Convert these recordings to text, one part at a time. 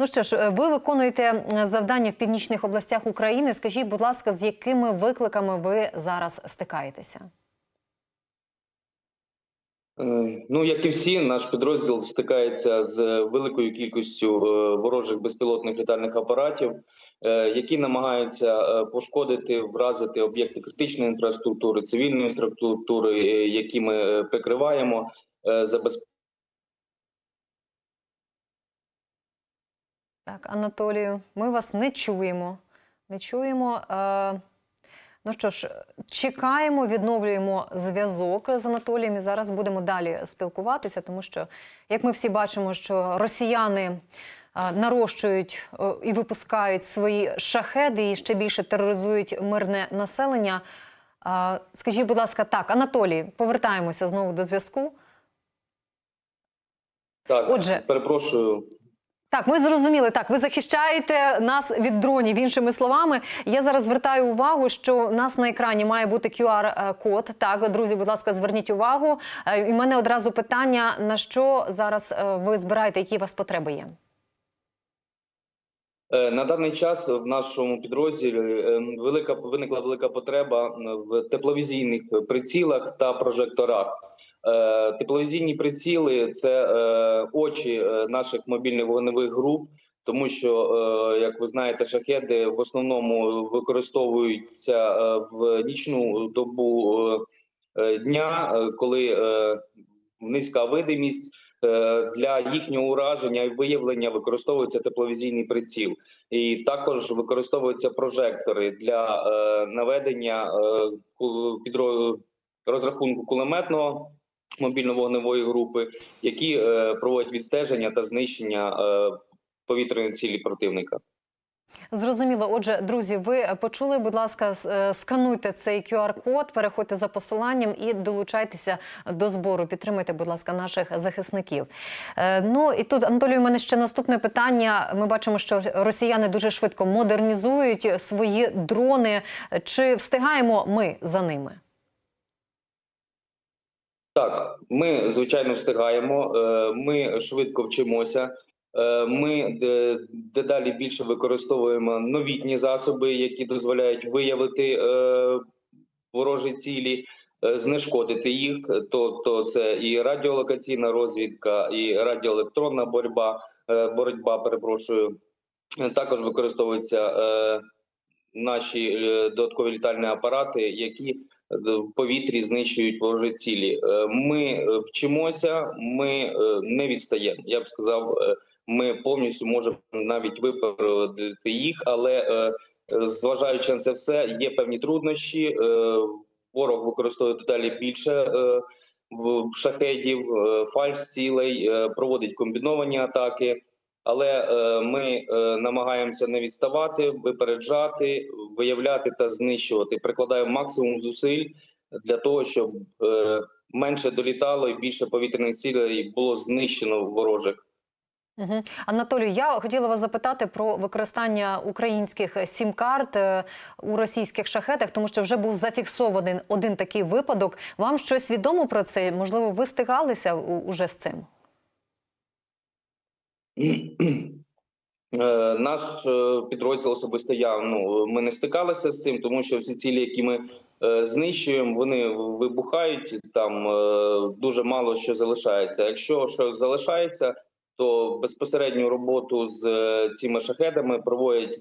Ну що ж, е, ви виконуєте е, завдання в північних областях України. Скажіть, будь ласка, з якими викликами ви зараз стикаєтеся? Е, Ну, як і всі, наш підрозділ стикається з великою кількістю ворожих безпілотних літальних апаратів, які намагаються пошкодити, вразити об'єкти критичної інфраструктури, цивільної інфраструктури, які ми прикриваємо, забезпечуємо Так, Анатолію, ми вас не чуємо. Не чуємо. Е, ну що ж, чекаємо, відновлюємо зв'язок з Анатолієм і зараз будемо далі спілкуватися, тому що, як ми всі бачимо, що росіяни е, нарощують е, і випускають свої шахеди і ще більше тероризують мирне населення. Е, скажіть, будь ласка, так, Анатолій, повертаємося знову до зв'язку. так. Отже. перепрошую. Так, ми зрозуміли. Так, ви захищаєте нас від дронів. Іншими словами, я зараз звертаю увагу, що у нас на екрані має бути QR-код. Так, друзі, будь ласка, зверніть увагу. Е, І в мене одразу питання: на що зараз е, ви збираєте, які у вас потреби є? Е, На даний час в нашому підрозділі е, велика виникла велика потреба в тепловізійних прицілах та прожекторах. Е, Тепловізійні приціли це е, очі е, наших мобільних вогневих груп, тому що, як ви знаєте, шахеди в основному використовуються в нічну добу дня, коли низька видимість. Для їхнього ураження і виявлення використовується тепловізійний приціл, і також використовуються прожектори для наведення підро- розрахунку кулеметного мобільно-вогневої групи, які е, проводять відстеження та знищення е, повітряної цілі противника. Зрозуміло. Отже, друзі, ви почули, будь ласка, е, скануйте цей QR-код, переходьте за посиланням і долучайтеся до збору. Підтримайте, будь ласка, наших захисників. Е, Ну і тут, Анатолію, у мене ще наступне питання. Ми бачимо, що росіяни дуже швидко модернізують свої дрони. Чи встигаємо ми за ними? Так, ми звичайно встигаємо. е, Ми швидко вчимося. е, Ми дедалі більше використовуємо новітні засоби, які дозволяють виявити е, ворожі цілі, е, знешкодити їх. Тобто, це і радіолокаційна розвідка, і радіоелектронна боротьба, е, боротьба. Перепрошую, Е, також використовуються е, наші е, додаткові літальні апарати, які в повітрі знищують ворожі цілі. Е, Ми е, вчимося, ми е, не відстаємо. Я б сказав, е, ми повністю можемо навіть випередити їх, але е, е, зважаючи на це все, є певні труднощі. Е, Ворог використовує дедалі більше е, шахедів, е, фальш-цілей, е, проводить комбіновані атаки. Але е, ми е, намагаємося не відставати, випереджати, виявляти та знищувати. Прикладаємо максимум зусиль для того, щоб е, менше долітало і більше повітряних цілей було знищено ворожих. Угу. Анатолію, я хотіла вас запитати про використання українських сім-карт у російських шахетах, тому що вже був зафіксований один такий випадок. Вам щось відомо про це? Можливо, ви стигалися уже з цим? Е, Наш е, підрозділ особисто я ну ми не стикалися з цим, тому що всі цілі, які ми е, знищуємо, вони вибухають. Там дуже мало що залишається. Якщо щось залишається, то безпосередню роботу з цими шахедами проводять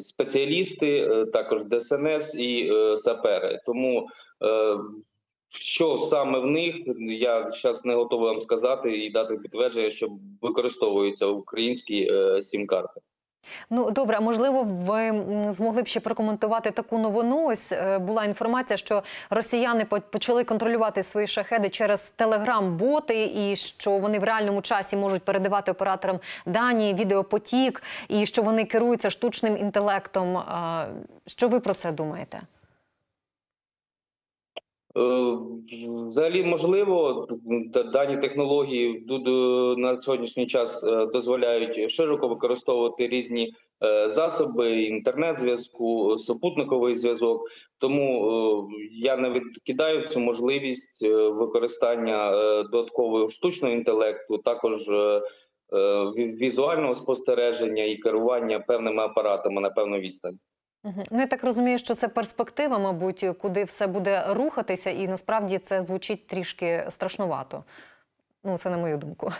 спеціалісти, також ДСНС і е, сапери. Тому е, що саме в них я зараз не готовий вам сказати і дати підтвердження, що використовуються українські е, сім-карти. Ну добре, можливо, ви змогли б ще прокоментувати таку новину. Ось е, була інформація, що росіяни почали контролювати свої шахеди через телеграм-боти, і що вони в реальному часі можуть передавати операторам дані, відеопотік, і що вони керуються штучним інтелектом. Що ви про це думаєте? Е, Взагалі можливо, дані технології на сьогоднішній час е, дозволяють широко використовувати різні е, засоби, інтернет-зв'язку, супутниковий зв'язок. Тому я не відкидаю цю можливість використання додаткового штучного інтелекту, також візуального спостереження і керування певними апаратами на певну відстань. Ну, я так розумію, що це перспектива, мабуть, куди все буде рухатися, і насправді це звучить трішки страшнувато. Ну, це на мою думку.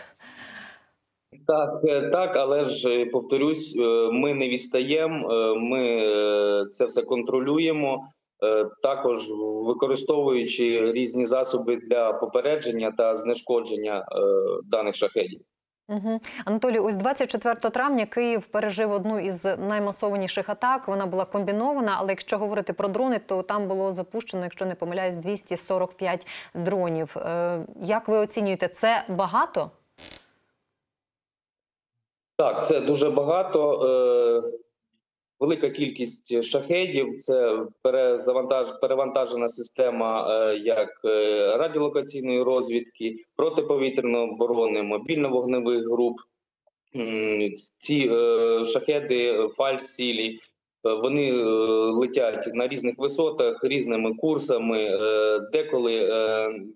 Так, е, так, але ж е, повторюсь, е, ми не відстаємо, ми це все контролюємо, також використовуючи різні засоби для попередження та знешкодження даних шахедів. Угу. Анатолій, ось 24 травня Київ пережив одну із наймасованіших атак. Вона була комбінована, але якщо говорити про дрони, то там було запущено, якщо не помиляюсь, 245 дронів. Е, як ви оцінюєте, це багато? Так, це дуже багато. Велика кількість шахедів. Це перезавантаж, перевантажена система е, як е, радіолокаційної розвідки, протиповітряної оборони, мобільно-вогневих груп. Ці е, шахеди, фальс-цілі, вони летять на різних висотах, різними курсами. Деколи,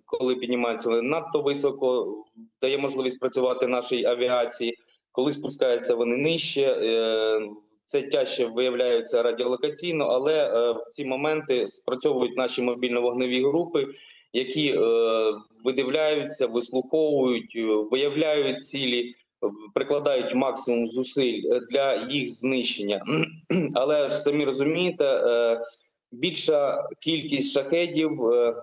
коли піднімаються надто високо, дає можливість працювати нашій авіації. Коли спускаються вони нижче, це тяжче виявляються радіолокаційно, але е, в ці моменти спрацьовують наші мобільно-вогневі групи, які е, видивляються, вислуховують, е, виявляють цілі, е, прикладають максимум зусиль е, для їх знищення. Але ж самі розумієте, е, більша кількість шахедів е,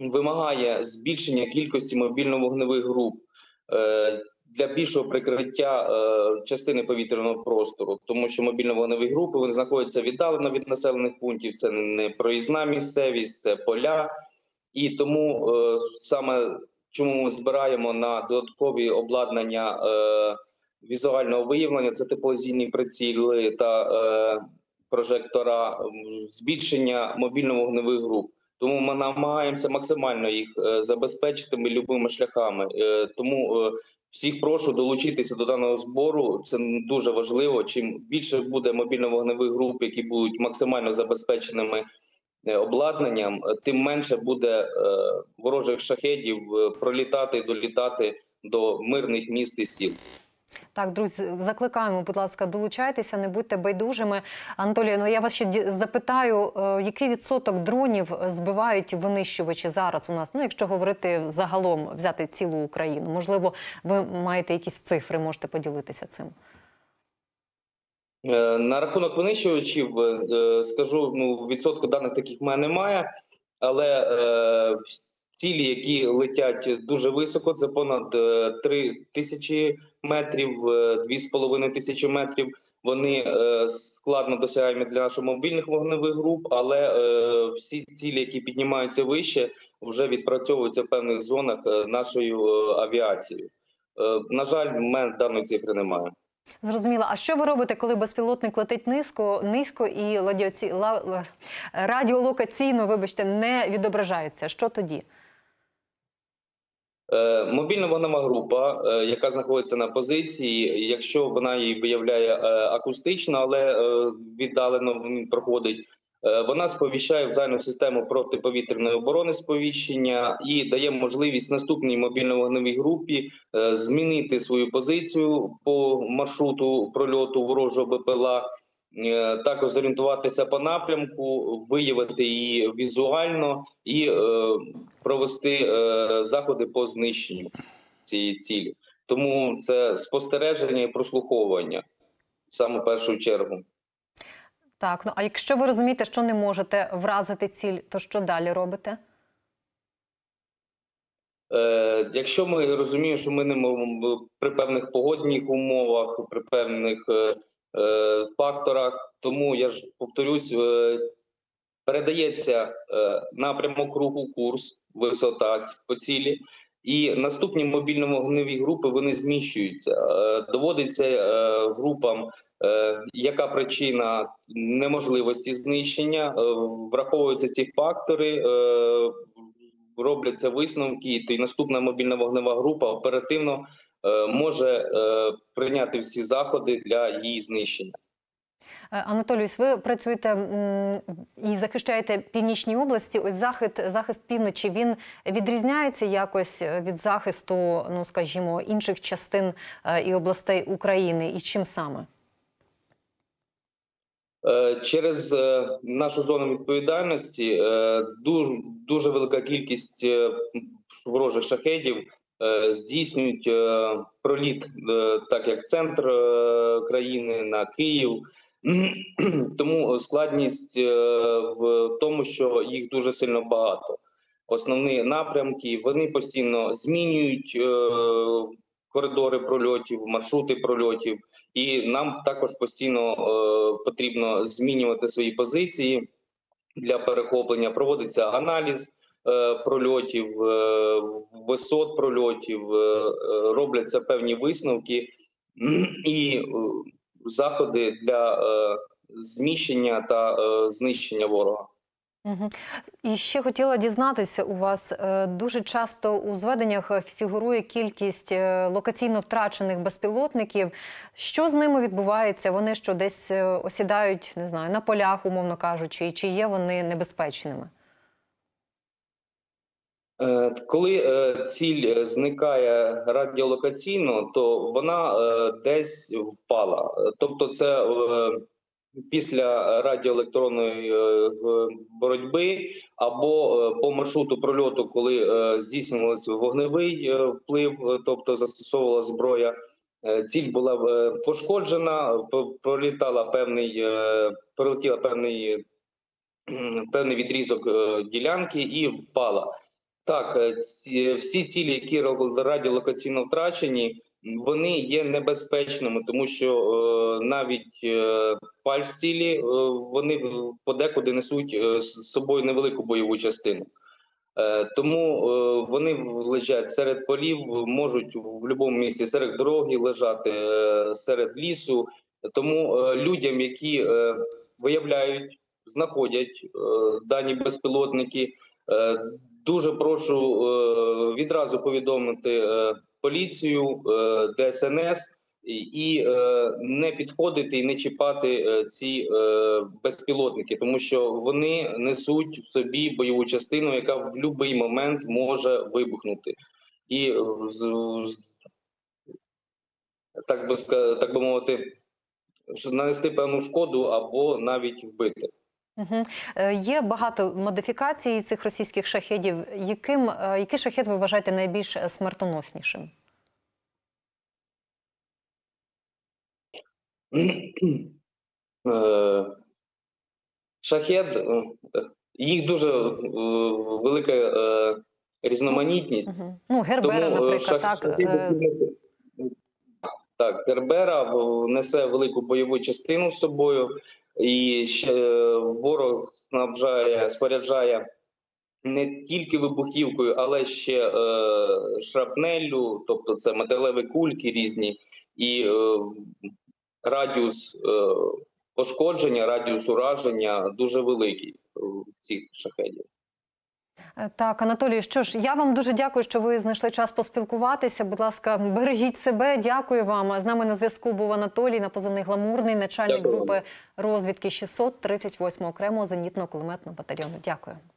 вимагає збільшення кількості мобільно-вогневих груп. Для більшого прикриття е, частини повітряного простору, тому що мобільно-вогневі групи вони знаходяться віддалено від населених пунктів. Це не проїзна місцевість, це поля, і тому е, саме чому ми збираємо на додаткові обладнання е, візуального виявлення, це тепловізійні приціли та е, прожектора, збільшення мобільно-вогневих груп. Тому ми намагаємося максимально їх е, забезпечити ми любими шляхами. Е, тому е, Всіх прошу долучитися до даного збору. Це дуже важливо. Чим більше буде мобільно-вогневих груп, які будуть максимально забезпеченими е, обладнанням, е, тим менше буде е, ворожих шахедів пролітати, долітати до мирних міст і сіл. Так, друзі, закликаємо, будь ласка, долучайтеся, не будьте байдужими. Анатолій, ну я вас ще запитаю, е, який відсоток дронів збивають винищувачі зараз у нас? Ну, якщо говорити загалом, взяти цілу Україну, можливо, ви маєте якісь цифри, можете поділитися цим. Е, На рахунок винищувачів е, скажу, ну відсотку даних таких в мене немає, але е, цілі, які летять дуже високо, це понад е, 3 тисячі метрів, е, 2,5 тисячі метрів. Вони е, складно досягаємо для наших мобільних вогневих груп, але е, всі цілі, які піднімаються вище, вже відпрацьовуються в певних зонах е, нашою е, авіацією. Е, на жаль, в мене даної цифри немає. Зрозуміло. А що ви робите, коли безпілотник летить низько, низько і радіолокаційно, вибачте, не відображається? Що тоді? Е, Мобільна вогнева група, е, яка знаходиться на позиції, якщо вона її виявляє е, акустично, але віддалено проходить, вона сповіщає в загальну систему протиповітряної оборони сповіщення і дає можливість наступній мобільно-вогневій групі змінити свою позицію по маршруту прольоту ворожого БПЛА. Е, Також зорієнтуватися по напрямку, виявити її візуально і е, провести е, заходи по знищенню цієї цілі. Тому це спостереження і прослуховування саме в першу чергу. Так, ну а якщо ви розумієте, що не можете вразити ціль, то що далі робите? Е, якщо ми розуміємо, що ми не можемо при певних погодних умовах, при певних факторах, тому я ж повторюсь, е, передається е, напрямок руху, курс, висота по цілі. І наступні мобільно-вогневі групи вони зміщуються. Е, Доводиться е, групам, е, яка причина неможливості знищення, е, враховуються ці фактори, е, робляться висновки, і наступна мобільна вогнева група оперативно е, може е, прийняти всі заходи для її знищення. Е, Анатолійсь, ви працюєте і захищаєте північні області. Ось захист, захист півночі він відрізняється якось е, від захисту, ну скажімо, інших частин е, і областей України. І чим саме? Е, Через е, нашу зону відповідальності е, дуже, дуже велика кількість е, ворожих шахедів е, здійснюють е, проліт, е, так як центр е, країни на Київ. Тому складність е, в тому, що їх дуже сильно багато. Основні напрямки вони постійно змінюють е, коридори прольотів, маршрути прольотів. І нам також постійно е, потрібно змінювати свої позиції для перехоплення. Проводиться аналіз е, прольотів, е, висот прольотів, е, е, робляться певні висновки і е, заходи для е, зміщення та е, знищення ворога. І ще хотіла дізнатися у вас е, дуже часто у зведеннях фігурує кількість е, локаційно втрачених безпілотників. Що з ними відбувається? Вони що десь е, осідають, не знаю, на полях, умовно кажучи, чи є вони небезпечними? Е, Коли е, ціль е, зникає радіолокаційно, то вона десь впала. Тобто, це після радіоелектронної боротьби або по маршруту прольоту, коли здійснювався вогневий вплив, тобто застосовувала зброя. Ціль була пошкоджена, пролітала певний, пролетіла певний, певний відрізок ділянки і впала. Так, е, ці, всі цілі, які радіолокаційно втрачені, вони є небезпечними, тому що е, навіть е, фальш-цілі е, вони подекуди несуть е, з собою невелику бойову частину. Е, тому е, вони лежать серед полів, можуть в будь-якому місці серед дороги лежати, е, серед лісу. Тому е, людям, які е, виявляють, знаходять е, дані безпілотники, е, дуже прошу е, відразу повідомити е, поліцію, е, ДСНС і, не підходити і не чіпати ці безпілотники, тому що вони несуть в собі бойову частину, яка в будь-який момент може вибухнути. І з- так би так би мовити, нанести певну шкоду або навіть вбити. Угу. Є багато модифікацій цих російських шахедів. Яким, е, який шахет ви вважаєте найбільш смертоноснішим? Е, Шахет, їх дуже велика різноманітність. Угу. Ну, Гербера, Тому, наприклад, шах- так. Так, Гербера несе велику бойову частину з собою, і е, ворог снабжає, споряджає не тільки вибухівкою, але ще е, шрапнеллю, тобто це металеві кульки різні, і е, радіус е, пошкодження, радіус ураження дуже великий в цих шахедів. Е, Так, Анатолій, що ж, я вам дуже дякую, що ви знайшли час поспілкуватися. Будь ласка, бережіть себе. Дякую вам. З нами на зв'язку був Анатолій на позивний гламурний, начальник Дякую групи розвідки 638 окремого зенітно-кулеметного батальйону. Дякую.